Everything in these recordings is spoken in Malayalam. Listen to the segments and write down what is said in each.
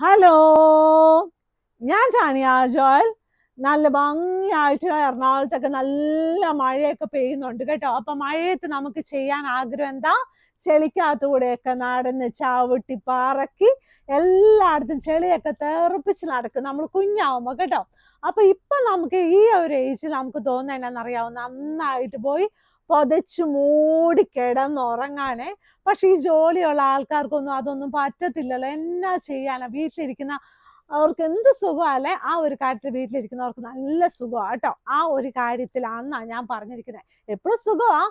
ഹലോ ഞാൻ ടാനിയ ജോയൽ നല്ല ഭംഗിയായിട്ട് എറണാകുളത്തൊക്കെ നല്ല മഴയൊക്കെ പെയ്യുന്നുണ്ട് കേട്ടോ. അപ്പൊ മഴയത്ത് നമുക്ക് ചെയ്യാൻ ആഗ്രഹം എന്താ? ചെളിക്കകത്തൂടെയൊക്കെ നടന്ന് ചവിട്ടി പറക്കി എല്ലായിടത്തും ചെളിയൊക്കെ തെറുപ്പിച്ച് നടക്കും. നമ്മൾ കുഞ്ഞാവുമ്പോ കേട്ടോ. അപ്പൊ ഇപ്പൊ നമുക്ക് ഈ ഒരു ഏജിൽ നമുക്ക് തോന്നുന്ന നന്നായിട്ട് പോയി പൊതച്ചു മൂടി കിടന്നുറങ്ങാനേ. പക്ഷെ ഈ ജോലിയുള്ള ആൾക്കാർക്കൊന്നും അതൊന്നും പറ്റത്തില്ലല്ലോ. എന്നാ ചെയ്യാനാ? വീട്ടിലിരിക്കുന്ന അവർക്ക് എന്ത് സുഖമല്ലേ ആ ഒരു കാര്യത്തിൽ വീട്ടിലിരിക്കുന്നവർക്ക് നല്ല സുഖമാണ് കേട്ടോ. ആ ഒരു കാര്യത്തിലാണെന്നാ ഞാൻ പറഞ്ഞിരിക്കുന്നത് എപ്പോഴും സുഖമാ.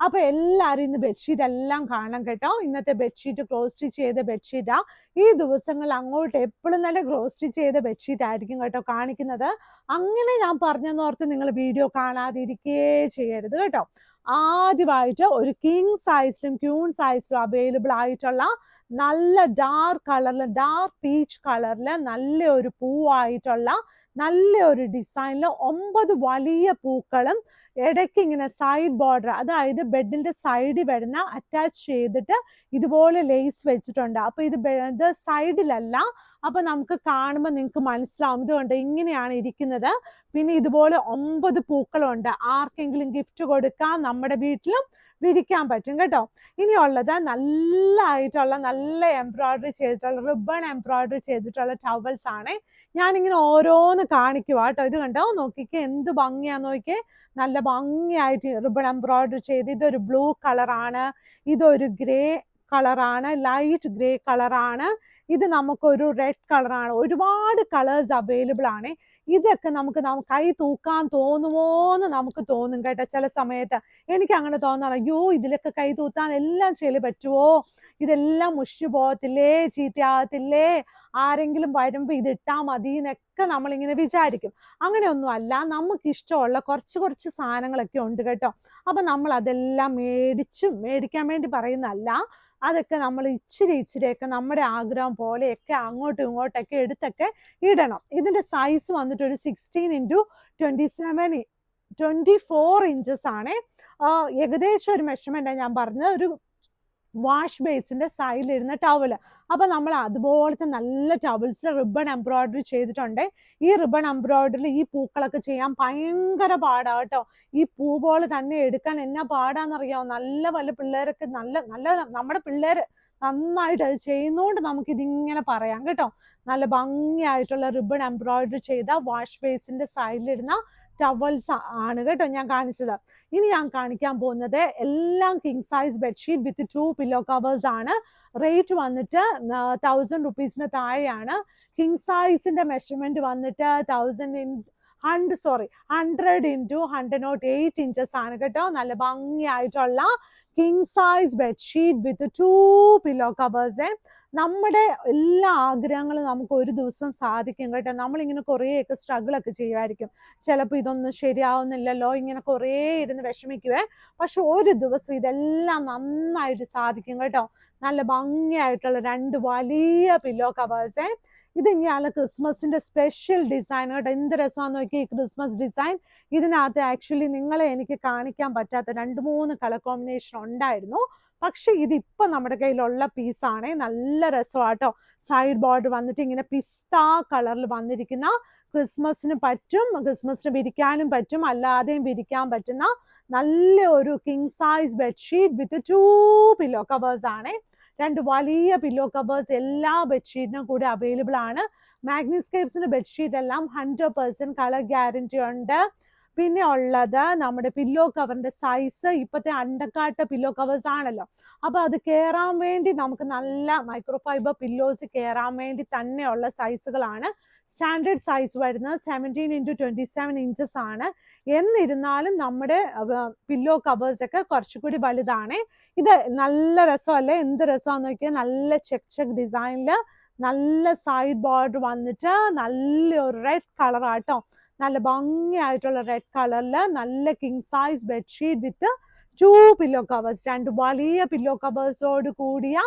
അപ്പൊ എല്ലാരും ഇന്ന് ബെഡ്ഷീറ്റ് എല്ലാം കാണാം കേട്ടോ. ഇന്നത്തെ ബെഡ്ഷീറ്റ് ക്രോസ് സ്റ്റിച്ച് ചെയ്ത ബെഡ്ഷീറ്റാ ഈ ദിവസങ്ങളിൽ അങ്ങോട്ട് എപ്പോഴും നല്ല ക്രോസ് സ്റ്റിച്ച് ചെയ്ത ബെഡ്ഷീറ്റ് ആയിരിക്കും കേട്ടോ കാണിക്കുന്നത്. അങ്ങനെ ഞാൻ പറഞ്ഞെന്നോർത്ത് നിങ്ങൾ വീഡിയോ കാണാതിരിക്കേ ചെയ്യരുത് കേട്ടോ. ആദ്യമായിട്ട് ഒരു കിങ് സൈസിലും ക്യൂൺ സൈസിലും അവൈലബിൾ ആയിട്ടുള്ള നല്ല ഡാർക്ക് കളറിൽ ഡാർക്ക് പീച്ച് കളറിൽ നല്ല ഒരു പൂവായിട്ടുള്ള നല്ല ഒരു ഡിസൈനിൽ ഒമ്പത് വലിയ പൂക്കളും ഇടയ്ക്ക് ഇങ്ങനെ സൈഡ് ബോർഡർ അതായത് ബെഡിന്റെ സൈഡിൽ വരുന്ന അറ്റാച്ച് ചെയ്തിട്ട് ഇതുപോലെ ലേസ് വെച്ചിട്ടുണ്ട്. അപ്പൊ ഇത് ഇത് സൈഡിലല്ല അപ്പൊ നമുക്ക് കാണുമ്പോൾ നിങ്ങൾക്ക് മനസ്സിലാവും. ഇതുകൊണ്ട് ഇങ്ങനെയാണ് ഇരിക്കുന്നത്. പിന്നെ ഇതുപോലെ ഒമ്പത് പൂക്കളുണ്ട്. ആർക്കെങ്കിലും ഗിഫ്റ്റ് കൊടുക്കാം നമ്മുടെ വീട്ടിലും വിരിക്കാൻ പറ്റും കേട്ടോ. ഇനിയുള്ളത് നല്ലതായിട്ടുള്ള നല്ല എംബ്രോയിഡറി ചെയ്തിട്ടുള്ള റിബൺ എംബ്രോയിഡറി ചെയ്തിട്ടുള്ള ടവൽസ് ആണ്. ഞാനിങ്ങനെ ഓരോന്ന് കാണിക്കുക കേട്ടോ. ഇത് കണ്ടോ? നോക്കിക്കേ എന്ത് ഭംഗിയാ നോക്കിയേ നല്ല ഭംഗിയായിട്ട് റിബൺ എംബ്രോയിഡറി ചെയ്ത് ഇതൊരു ബ്ലൂ കളറാണ്. ഇതൊരു ഗ്രേ കളറാണ്. ലൈറ്റ് ഗ്രേ കളറാണ്. ഇത് നമുക്കൊരു റെഡ് കളറാണ്. ഒരുപാട് കളേഴ്സ് അവൈലബിൾ ആണ്. ഇതൊക്കെ നമുക്ക് കൈ തൂക്കാൻ തോന്നുമോന്ന് നമുക്ക് തോന്നും കേട്ടോ ചില സമയത്ത്. എനിക്ക് അങ്ങനെ തോന്നാറ്. അയ്യോ ഇതിലൊക്കെ കൈ തൂത്താൻ എല്ലാം ചെയ്യൽ പറ്റുമോ ഇതെല്ലാം മുഷിച്ചു പോകത്തില്ലേ? ചീത്തയാകത്തില്ലേ? ആരെങ്കിലും വരുമ്പോൾ ഇത് ഇട്ടാൽ മതി നമ്മളിങ്ങനെ വിചാരിക്കും. അങ്ങനെയൊന്നും അല്ല. നമുക്ക് ഇഷ്ടമുള്ള കുറച്ച് കുറച്ച് സാധനങ്ങളൊക്കെ ഉണ്ട് കേട്ടോ. അപ്പൊ നമ്മൾ അതെല്ലാം മേടിച്ചും മേടിക്കാൻ വേണ്ടി പറയുന്നതല്ല. അതൊക്കെ നമ്മൾ ഇച്ചിരി ഇച്ചിരിയൊക്കെ നമ്മുടെ ആഗ്രഹം പോലെയൊക്കെ അങ്ങോട്ടും ഇങ്ങോട്ടൊക്കെ എടുത്തൊക്കെ ഇടണം. ഇതിന്റെ സൈസ് വന്നിട്ട് ഒരു sixteen into twenty seven twenty four inches ആണ് ഏകദേശം ഒരു മെഷർമെന്റ് ഞാൻ പറഞ്ഞത്. ഒരു വാഷ് ബേസിന്റെ സൈഡിലിരുന്ന ടവൽ അപ്പൊ നമ്മൾ അതുപോലത്തെ നല്ല ടവൽസിൽ റിബൺ എംബ്രോയിഡറി ചെയ്തിട്ടുണ്ട്. ഈ റിബൺ എംബ്രോയിഡറി ഈ പൂക്കളൊക്കെ ചെയ്യാൻ ഭയങ്കര പാടാ കേട്ടോ. ഈ പൂ പോലെ തന്നെ എടുക്കാൻ എന്നാ പാടാന്നറിയാമോ നല്ല വല്ല പിള്ളേരൊക്കെ നല്ല നല്ല നമ്മുടെ പിള്ളേര് നന്നായിട്ട് അത് ചെയ്യുന്നോണ്ട് നമുക്ക് ഇതിങ്ങനെ പറയാം കേട്ടോ. നല്ല ഭംഗിയായിട്ടുള്ള റിബൺ എംബ്രോയിഡറി ചെയ്ത വാഷ് ബേസിന്റെ സൈഡിലിടുന്ന ടവൽസ് ആണ് കേട്ടോ ഞാൻ കാണിച്ചത്. ഇനി ഞാൻ കാണിക്കാൻ പോകുന്നത് എല്ലാം king size bedsheet with two pillow covers ആണ്. റേറ്റ് വന്നിട്ട് തൗസൻഡ് റുപ്പീസിന് താഴെയാണ്. കിങ് സൈസിന്റെ മെഷർമെന്റ് വന്നിട്ട് thousand hundred sorry hundred into hundred not eight inches ആണ് കേട്ടോ. നല്ല ഭംഗിയായിട്ടുള്ള king size bedsheet with two pillow covers നമ്മുടെ എല്ലാ ആഗ്രഹങ്ങളും നമുക്ക് ഒരു ദിവസം സാധിക്കും കേട്ടോ. നമ്മളിങ്ങനെ കുറേയൊക്കെ സ്ട്രഗിൾ ഒക്കെ ചെയ്യുമായിരിക്കും ചിലപ്പോൾ ഇതൊന്നും ശരിയാവുന്നില്ലല്ലോ ഇങ്ങനെ കുറേ ഇരുന്ന് വിഷമിക്കുവേ. പക്ഷെ ഒരു ദിവസം ഇതെല്ലാം നന്നായിട്ട് സാധിക്കും കേട്ടോ. നല്ല ഭംഗിയായിട്ടുള്ള രണ്ട് വലിയ പില്ലോ കവേഴ്സേ ഇത് ഇനിയാണ് ക്രിസ്മസിന്റെ സ്പെഷ്യൽ ഡിസൈൻ കേട്ടോ എന്ത് രസമാണെന്ന് നോക്കി ഈ ക്രിസ്മസ് ഡിസൈൻ ഇതിനകത്ത് ആക്ച്വലി നിങ്ങളെ എനിക്ക് കാണിക്കാൻ പറ്റാത്ത രണ്ട് മൂന്ന് കളർ കോമ്പിനേഷൻ ഉണ്ടായിരുന്നു. പക്ഷെ ഇത് ഇപ്പൊ നമ്മുടെ കയ്യിലുള്ള പീസാണേ നല്ല രസമാട്ടോ സൈഡ് ബോർഡർ വന്നിട്ട് ഇങ്ങനെ പിസ്ത കളറിൽ വന്നിരിക്കുന്ന ക്രിസ്മസിന് പറ്റും ക്രിസ്മസിന് വിരിക്കാനും പറ്റും അല്ലാതെയും വിരിക്കാൻ പറ്റുന്ന നല്ല ഒരു king size bedsheet with two pillow covers ആണ്. രണ്ട് വലിയ പില്ലോ കവേഴ്സ് എല്ലാ ബെഡ്ഷീറ്റിനും കൂടി അവൈലബിൾ ആണ്. മാഗ്നിസ്കേപ്സിന്റെ ബെഡ്ഷീറ്റ് എല്ലാം ഹൺഡ്രഡ് പെർസെന്റ് കളർ ഗ്യാരണ്ടി ഉണ്ട്. പിന്നെ ഉള്ളത് നമ്മുടെ പില്ലോ കവറിന്റെ സൈസ് ഇപ്പോഴത്തെ അണ്ടക്കാട്ട് പില്ലോ കവേഴ്സ് ആണല്ലോ. അപ്പൊ അത് കയറാൻ വേണ്ടി നമുക്ക് നല്ല മൈക്രോഫൈബർ പില്ലോസ് കയറാൻ വേണ്ടി തന്നെയുള്ള സൈസുകളാണ് സ്റ്റാൻഡേർഡ് സൈസ് വരുന്നത് seventeen into twenty seven inches ആണ്. എന്നിരുന്നാലും നമ്മുടെ പില്ലോ കവേഴ്സ് ഒക്കെ കുറച്ചുകൂടി വലുതാണ്. ഇത് നല്ല രസമല്ലേ? എന്ത് രസമാന്ന് നോക്കിയാൽ നല്ല ചെക്ക് ചെക്ക് ഡിസൈനിൽ നല്ല സൈഡ് ബോർഡർ വന്നിട്ട് നല്ലൊരു റെഡ് കളർ ആട്ടോ. നല്ല ഭംഗിയായിട്ടുള്ള റെഡ് കളറിൽ നല്ല king size bedsheet with two pillow covers രണ്ട് വലിയ പില്ലോ കവേഴ്സോട് കൂടിയ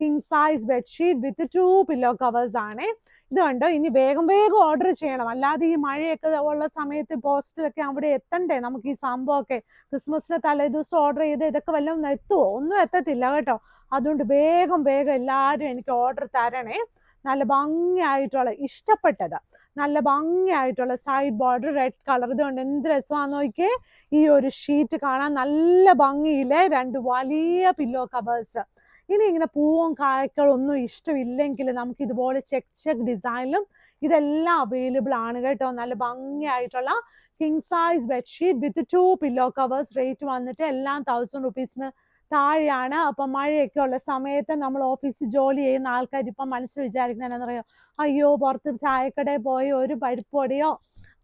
king size bedsheet with two pillow covers ആണ്. ഇത് കണ്ടോ? ഇനി വേഗം വേഗം ഓർഡർ ചെയ്യണം. അല്ലാതെ ഈ മഴയൊക്കെ ഉള്ള സമയത്ത് പോസ്റ്റിലൊക്കെ അവിടെ എത്തണ്ടേ? നമുക്ക് ഈ സംഭവമൊക്കെ ക്രിസ്മസിന് തലേ ദിവസം ഓർഡർ ചെയ്ത് ഇതൊക്കെ വല്ലതും എത്തുമോ ഒന്നും എത്തത്തില്ല കേട്ടോ. അതുകൊണ്ട് വേഗം വേഗം എല്ലാവരും എനിക്ക് ഓർഡർ തരണേ. നല്ല ഭംഗിയായിട്ടുള്ള ഇഷ്ടപ്പെട്ടത്. നല്ല ഭംഗിയായിട്ടുള്ള സൈഡ് ബോർഡർ റെഡ് കളർ ഇതുകൊണ്ട് എന്ത് രസമാണെന്ന് നോക്കിയേ ഈ ഒരു ഷീറ്റ് കാണാൻ നല്ല ഭംഗിയിലെ രണ്ട് വലിയ പില്ലോ കവേഴ്സ് ഇനി ഇങ്ങനെ പൂവും കായ്ക്കളും ഒന്നും ഇഷ്ടമില്ലെങ്കിൽ നമുക്ക് ഇതുപോലെ ചെക്ക് ചെക്ക് ഡിസൈനിലും ഇതെല്ലാം അവൈലബിൾ ആണ് കേട്ടോ. നല്ല ഭംഗിയായിട്ടുള്ള king size bedsheet with two pillow covers rate വന്നിട്ട് എല്ലാം തൗസൻഡ് റുപ്പീസിന് താഴെയാണ്. അപ്പം മഴയൊക്കെ ഉള്ള സമയത്ത് നമ്മൾ ഓഫീസിൽ ജോലി ചെയ്യുന്ന ആൾക്കാർ ഇപ്പം മനസ്സിൽ വിചാരിക്കുന്നതെന്ന് എന്താണെന്നറിയോ അയ്യോ പുറത്ത് ചായക്കടയിൽ പോയി ഒരു പരിപ്പൊടിയോ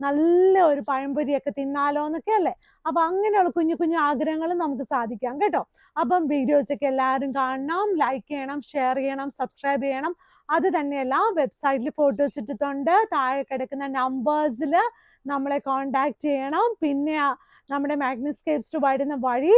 നല്ല ഒരു പഴംപൊരിയൊക്കെ തിന്നാലോ എന്നൊക്കെ അല്ലേ? അപ്പം അങ്ങനെയുള്ള കുഞ്ഞു കുഞ്ഞു ആഗ്രഹങ്ങൾ നമുക്ക് സാധിക്കാം കേട്ടോ. അപ്പം വീഡിയോസ് ഒക്കെ എല്ലാവരും കാണണം ലൈക്ക് ചെയ്യണം ഷെയർ ചെയ്യണം സബ്സ്ക്രൈബ് ചെയ്യണം. അത് തന്നെയല്ല വെബ്സൈറ്റിൽ ഫോട്ടോസ് ഇട്ടിട്ടുണ്ട്. താഴെ കിടക്കുന്ന നമ്പേഴ്സിൽ നമ്മളെ കോണ്ടാക്ട് ചെയ്യണം. പിന്നെ നമ്മുടെ മാഗ്നസ്കേപ്സ് വരുന്ന വഴി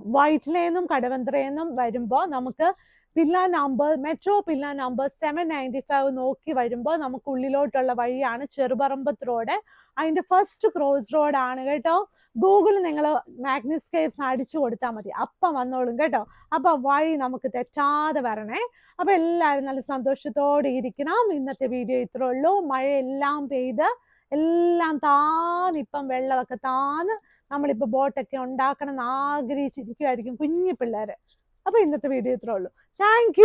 വൈറ്റിലേന്നും കടവന്ത്രയെന്നും വരുമ്പോൾ നമുക്ക് pillar number metro pillar number seven ninety five നോക്കി വരുമ്പോൾ നമുക്ക് ഉള്ളിലോട്ടുള്ള വഴിയാണ് ചെറുപറമ്പത്ത് റോഡ്. അതിന്റെ ഫസ്റ്റ് ക്രോസ് ആണ് കേട്ടോ. ഗൂഗിളിൽ നിങ്ങൾ മാഗ്നിസ്കേപ്സ് അടിച്ചു കൊടുത്താൽ മതി. അപ്പം വന്നോളും കേട്ടോ. അപ്പം വഴി നമുക്ക് തെറ്റാതെ വരണേ. അപ്പം എല്ലാവരും നല്ല സന്തോഷത്തോടെ ഇരിക്കണം. ഇന്നത്തെ വീഡിയോ ഇത്രേ ഉള്ളൂ. മഴയെല്ലാം പെയ്ത് എല്ലാം താന്നിപ്പം വെള്ളമൊക്കെ താന്ന് നമ്മളിപ്പോൾ ബോട്ടൊക്കെ ഉണ്ടാക്കണം എന്ന് ആഗ്രഹിച്ചിരിക്കുമായിരിക്കും കുഞ്ഞു പിള്ളേര്. അപ്പൊ ഇന്നത്തെ വീഡിയോ ഇത്രേ ഉള്ളൂ. താങ്ക്